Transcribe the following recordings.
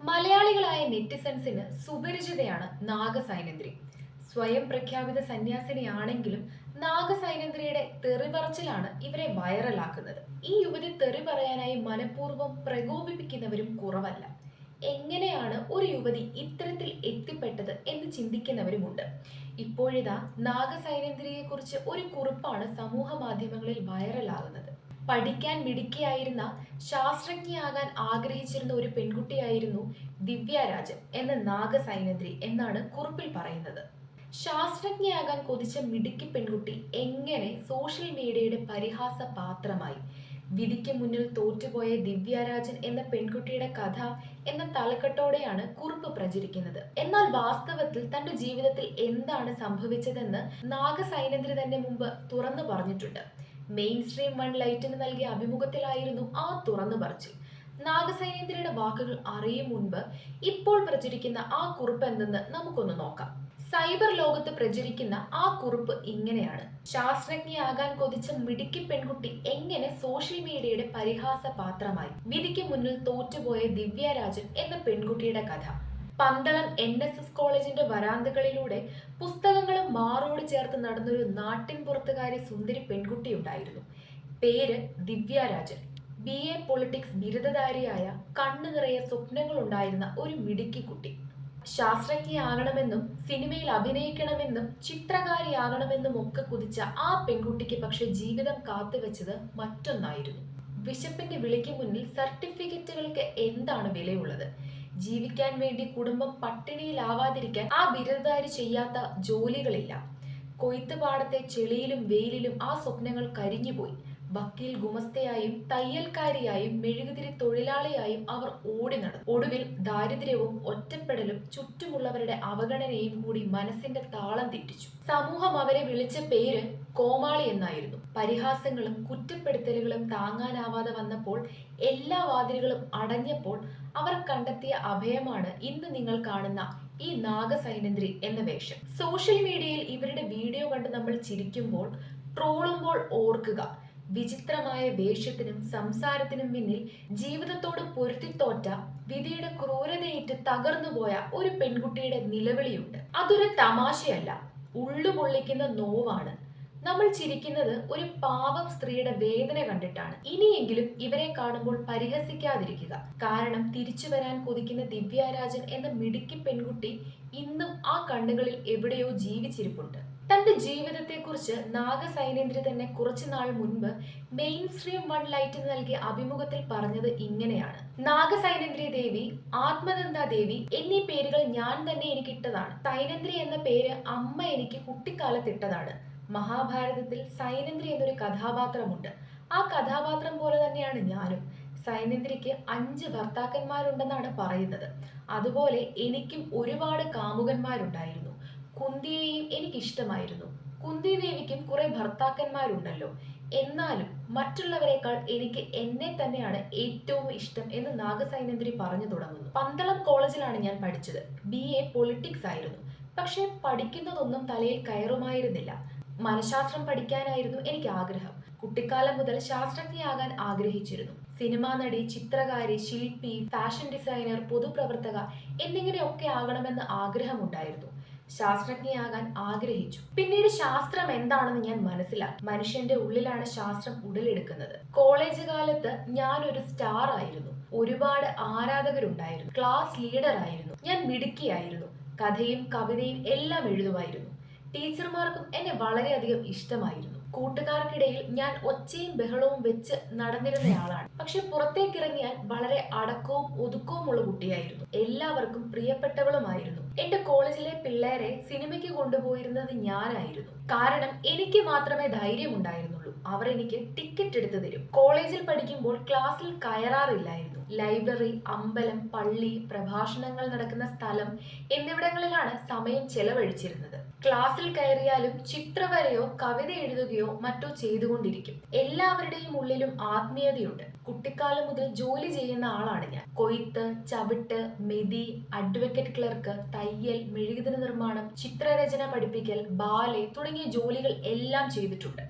മലയാളികളായ നെറ്റിസൺസിന് സുപരിചിതയാണ് നാഗസൈനന്ദ്രി. സ്വയം പ്രഖ്യാപിത സന്യാസിനിയാണെങ്കിലും നാഗസൈനന്ദ്രിയുടെ തെറിപറച്ചിലാണ് ഇവരെ വൈറലാക്കുന്നത്. ഈ യുവതി തെറി പറയാനായി മനഃപൂർവം പ്രകോപിപ്പിക്കുന്നവരും കുറവല്ല. എങ്ങനെയാണ് ഒരു യുവതി ഇത്തരത്തിൽ എത്തിപ്പെട്ടത് എന്ന് ചിന്തിക്കുന്നവരുമുണ്ട്. ഇപ്പോഴിതാ നാഗസൈനന്ദ്രിയെ കുറിച്ച് ഒരു കുറിപ്പാണ് സമൂഹ മാധ്യമങ്ങളിൽ വൈറലാകുന്നത്. പഠിക്കാൻ മിടുക്കിയായിരുന്ന ശാസ്ത്രജ്ഞയാകാൻ ആഗ്രഹിച്ചിരുന്ന ഒരു പെൺകുട്ടിയായിരുന്നു ദിവ്യരാജൻ എന്ന നാഗസൈനദ്രി എന്നാണ് കുറിപ്പിൽ പറയുന്നത്. ശാസ്ത്രജ്ഞയാകാൻ കൊതിച്ച മിടുക്കി പെൺകുട്ടി എങ്ങനെ സോഷ്യൽ മീഡിയയുടെ പരിഹാസ പാത്രമായി? വിധിക്ക് മുന്നിൽ തോറ്റുപോയ ദിവ്യരാജൻ എന്ന പെൺകുട്ടിയുടെ കഥ എന്ന തലക്കെട്ടോടെയാണ് കുറിപ്പ് പ്രചരിക്കുന്നത്. എന്നാൽ വാസ്തവത്തിൽ തന്റെ ജീവിതത്തിൽ എന്താണ് സംഭവിച്ചതെന്ന് നാഗസൈനന്ദ്രി തന്നെ മുമ്പ് തുറന്നു പറഞ്ഞിട്ടുണ്ട്. മെയിൻ സ്ട്രീം വൺ ലൈറ്റിന് നൽകിയ അഭിമുഖത്തിലായിരുന്നു ആ തുറന്നു പറച്ചിൽ. നാഗസൈനേന്ദ്രയുടെ വാക്കുകൾ അറിയും മുൻപ് ഇപ്പോൾ പ്രചരിക്കുന്ന ആ കുറിപ്പ് എന്തെന്ന് നമുക്കൊന്ന് നോക്കാം. സൈബർ ലോകത്ത് പ്രചരിക്കുന്ന ആ കുറിപ്പ് ഇങ്ങനെയാണ്. ശാസ്ത്രജ്ഞയാകാൻ കൊതിച്ച മിടുക്കി പെൺകുട്ടി എങ്ങനെ സോഷ്യൽ മീഡിയയുടെ പരിഹാസ പാത്രമായി? വിധിക്ക് മുന്നിൽ തോറ്റുപോയ ദിവ്യരാജൻ എന്ന പെൺകുട്ടിയുടെ കഥ. പന്തളം എൻ എസ് എസ് കോളേജിന്റെ വരാന്തകളിലൂടെ പുസ്തകങ്ങളും മാറോട് ചേർത്ത് നടന്നൊരു നാട്ടിൻ പുറത്തുകാരി സുന്ദരി പെൺകുട്ടി ഉണ്ടായിരുന്നു. പേര് ദിവ്യരാജൻ. ബി എ പൊളിറ്റിക്സ് ബിരുദധാരിയായ കണ്ണു നിറയെ സ്വപ്നങ്ങൾ ഉണ്ടായിരുന്ന ഒരു മിടുക്കി കുട്ടി. ശാസ്ത്രജ്ഞയാകണമെന്നും സിനിമയിൽ അഭിനയിക്കണമെന്നും ചിത്രകാരിയാകണമെന്നും ഒക്കെ കുതിച്ച ആ പെൺകുട്ടിക്ക് പക്ഷെ ജീവിതം കാത്തുവെച്ചത് മറ്റൊന്നായിരുന്നു. വിശപ്പിന്റെ വിളിക്ക് മുന്നിൽ സർട്ടിഫിക്കറ്റുകൾക്ക് എന്താണ് വിലയുള്ളത്? ജീവിക്കാൻ വേണ്ടി കുടുംബം പട്ടിണിയിലാവാതിരിക്കാൻ ആ ബിരുദധാരി ചെയ്യാത്ത ജോലികളില്ല. കൊയ്ത്തുപാടത്തെ ചെളിയിലും വെയിലിലും ആ സ്വപ്നങ്ങൾ കരിഞ്ഞുപോയി. വക്കീൽ ഗുമസ്തയായും തയ്യൽക്കാരിയായും മെഴുകുതിരി തൊഴിലാളിയായും അവർ ഓടി നടന്നു. ഒടുവിൽ ദാരിദ്ര്യവും ഒറ്റപ്പെടലും ചുറ്റുമുള്ളവരുടെ അവഗണനയും കൂടി മനസ്സിന്റെ താളം തെറ്റിച്ചു. സമൂഹം അവരെ വിളിച്ച പേര് കോമാളി എന്നായിരുന്നു. പരിഹാസങ്ങളും കുറ്റപ്പെടുത്തലുകളും താങ്ങാനാവാതെ വന്നപ്പോൾ എല്ലാ വാതിലുകളും അടഞ്ഞപ്പോൾ അവർ കണ്ടെത്തിയ അഭയമാണ് ഇന്ന് നിങ്ങൾ കാണുന്ന ഈ നാഗസൈനന്ദ്രി എന്ന വേഷം. സോഷ്യൽ മീഡിയയിൽ ഇവരുടെ വീഡിയോ കണ്ട് നമ്മൾ ചിരിക്കുമ്പോൾ ട്രോളുമ്പോൾ ഓർക്കുക വിചിത്രമായ വേഷത്തിനും സംസാരത്തിനും പിന്നിൽ ജീവിതത്തോട് പൊരുത്തിത്തോറ്റ വിധിയുടെ ക്രൂരതയേറ്റ് തകർന്നുപോയ ഒരു പെൺകുട്ടിയുടെ നിലവിളിയുണ്ട്. അതൊരു തമാശയല്ല. ഉള്ളുപൊള്ളിക്കുന്ന നോവാണ്. നമ്മൾ ചിരിക്കുന്നത് ഒരു പാവം സ്ത്രീയുടെ വേദന കണ്ടിട്ടാണ്. ഇനിയെങ്കിലും ഇവരെ കാണുമ്പോൾ പരിഹസിക്കാതിരിക്കുക. കാരണം തിരിച്ചു വരാൻ കൊതിക്കുന്ന ദിവ്യാരാജൻ എന്ന മിടുക്കി പെൺകുട്ടി ഇന്നും ആ കണ്ണുകളിൽ എവിടെയോ ജീവിച്ചിരിപ്പുണ്ട്. തന്റെ ജീവിതത്തെക്കുറിച്ച് നാഗസൈനേന്ദ്രി തന്നെ കുറച്ചു നാൾ മുൻപ് മെയിൻ സ്ട്രീം വൺ ലൈറ്റിന് നൽകിയ അഭിമുഖത്തിൽ പറഞ്ഞത് ഇങ്ങനെയാണ്. നാഗസൈനേന്ദ്രി ദേവി ആത്മനന്ദ ദേവി എന്നീ പേരുകൾ ഞാൻ തന്നെ എനിക്ക് ഇട്ടതാണ് സൈനേന്ദ്രി എന്ന പേര് അമ്മ എനിക്ക് കുട്ടിക്കാലത്ത് ഇട്ടതാണ് മഹാഭാരതത്തിൽ സൈനേന്ദ്രി എന്നൊരു കഥാപാത്രമുണ്ട്. ആ കഥാപാത്രം പോലെ തന്നെയാണ് ഞാനും. സൈനേന്ദ്രിക്ക് അഞ്ച് ഭർത്താക്കന്മാരുണ്ടെന്നാണ് പറയുന്നത്. അതുപോലെ എനിക്കും ഒരുപാട് കാമുകന്മാരുണ്ടായിരുന്നു. കുന്തിയെയും എനിക്ക് ഇഷ്ടമായിരുന്നു കുന്തി ദേവിക്കും കുറെ ഭർത്താക്കന്മാരുണ്ടല്ലോ. എന്നാലും മറ്റുള്ളവരെക്കാൾ എനിക്ക് എന്നെ തന്നെയാണ് ഏറ്റവും ഇഷ്ടം എന്ന് നാഗസൈനന്ദ്രി പറഞ്ഞു തുടങ്ങുന്നു. പന്തളം കോളേജിലാണ് ഞാൻ പഠിച്ചത്. ബി എ പൊളിറ്റിക്സ് ആയിരുന്നു. പക്ഷെ പഠിക്കുന്നതൊന്നും തലയിൽ കയറുമായിരുന്നില്ല. മനഃശാസ്ത്രം പഠിക്കാനായിരുന്നു എനിക്ക് ആഗ്രഹം കുട്ടിക്കാലം മുതൽ ശാസ്ത്രജ്ഞയാകാൻ ആഗ്രഹിച്ചിരുന്നു. സിനിമാ നടി ചിത്രകാരി ശില്പി ഫാഷൻ ഡിസൈനർ പൊതുപ്രവർത്തക എന്നിങ്ങനെയൊക്കെ ആകണമെന്ന് ആഗ്രഹമുണ്ടായിരുന്നു. ശാസ്ത്രജ്ഞയാകാൻ ആഗ്രഹിച്ചു. പിന്നീട് ശാസ്ത്രം എന്താണെന്ന് ഞാൻ മനസ്സിലാക്കി. മനുഷ്യന്റെ ഉള്ളിലാണ് ശാസ്ത്രം ഉടലെടുക്കുന്നത്. കോളേജ് കാലത്ത് ഞാൻ ഒരു സ്റ്റാർ ആയിരുന്നു. ഒരുപാട് ആരാധകരുണ്ടായിരുന്നു. ക്ലാസ് ലീഡർ ആയിരുന്നു. ഞാൻ മിടുക്കിയായിരുന്നു. കഥയും കവിതയും എല്ലാം എഴുതുമായിരുന്നു. ടീച്ചർമാർക്കും എന്നെ വളരെയധികം ഇഷ്ടമായിരുന്നു. കൂട്ടുകാർക്കിടയിൽ ഞാൻ ഒച്ചയും ബഹളവും വെച്ച് നടന്നിരുന്നയാളാണ്. പക്ഷെ പുറത്തേക്കിറങ്ങിയാൽ വളരെ അടക്കവും ഒതുക്കവുമുള്ള കുട്ടിയായിരുന്നു. എല്ലാവർക്കും പ്രിയപ്പെട്ടവളുമായിരുന്നു. എന്റെ കോളേജിലെ പിള്ളേരെ സിനിമയ്ക്ക് കൊണ്ടുപോയിരുന്നത് ഞാനായിരുന്നു. കാരണം എനിക്ക് മാത്രമേ ധൈര്യമുണ്ടായിരുന്നുള്ളൂ. അവർ എനിക്ക് ടിക്കറ്റ് എടുത്തു തരും. കോളേജിൽ പഠിക്കുമ്പോൾ ക്ലാസ്സിൽ കയറാറില്ലായിരുന്നു. ലൈബ്രറി അമ്പലം പള്ളി പ്രഭാഷണങ്ങൾ നടക്കുന്ന സ്ഥലം എന്നിവിടങ്ങളിലാണ് സമയം ചെലവഴിച്ചിരുന്നത്. ക്ലാസ്സിൽ കയറിയാലും ചിത്രവരയോ കവിത എഴുതുകയോ മറ്റോ ചെയ്തുകൊണ്ടിരിക്കും. എല്ലാവരുടെയും ഉള്ളിലും ആത്മീയതയുണ്ട്. കുട്ടിക്കാലം മുതൽ ജോലി ചെയ്യുന്ന ആളാണ് ഞാൻ. കൊയ്ത്ത് ചവിട്ട് മെതി അഡ്വക്കേറ്റ് ക്ലർക്ക് തയ്യൽ മെഴുകുതിര നിർമ്മാണം ചിത്രരചന പഠിപ്പിക്കൽ ബാലെ തുടങ്ങിയ ജോലികൾ എല്ലാം ചെയ്തിട്ടുണ്ട്.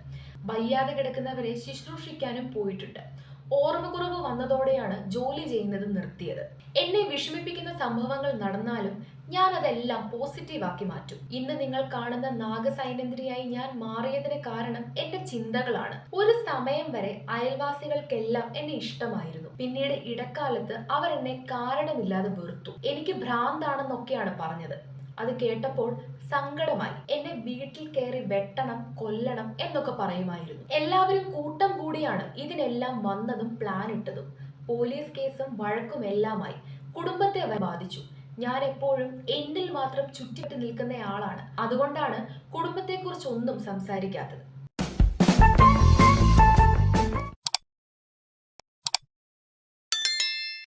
വയ്യാതെ കിടക്കുന്നവരെ ശുശ്രൂഷിക്കാനും പോയിട്ടുണ്ട്. ഓർമ്മക്കുറവ് വന്നതോടെയാണ് ജോലി ചെയ്യുന്നത് നിർത്തിയത്. എന്നെ വിഷമിപ്പിക്കുന്ന സംഭവങ്ങൾ നടന്നാലും ഞാൻ അതെല്ലാം പോസിറ്റീവാക്കി മാറ്റും. ഇന്ന് നിങ്ങൾ കാണുന്ന നാഗസൈനന്ദ്രിയായി ഞാൻ മാറിയതിന് കാരണം എന്റെ ചിന്തകളാണ്. ഒരു സമയം വരെ അയൽവാസികൾക്കെല്ലാം എന്നെ ഇഷ്ടമായിരുന്നു. പിന്നീട് ഇടക്കാലത്ത് അവർ എന്നെ കാരണമില്ലാതെ വെറുത്തു. എനിക്ക് ഭ്രാന്താണെന്നൊക്കെയാണ് പറഞ്ഞത്. അത് കേട്ടപ്പോൾ സങ്കടമായി. എന്നെ വീട്ടിൽ കയറി വെട്ടണം കൊല്ലണം എന്നൊക്കെ പറയുമായിരുന്നു. എല്ലാവരും കൂട്ടം കൂടിയാണ് ഇതിനെല്ലാം വന്നതും പ്ലാൻ ഇട്ടതും. പോലീസ് കേസും വഴക്കും എല്ലാമായി. കുടുംബത്തെ ബാധിച്ചു. ഞാൻ എപ്പോഴും എന്നിൽ മാത്രം ചുറ്റിട്ട് നിൽക്കുന്ന ആളാണ് അതുകൊണ്ടാണ് കുടുംബത്തെക്കുറിച്ച് ഒന്നും സംസാരിക്കാത്തത്.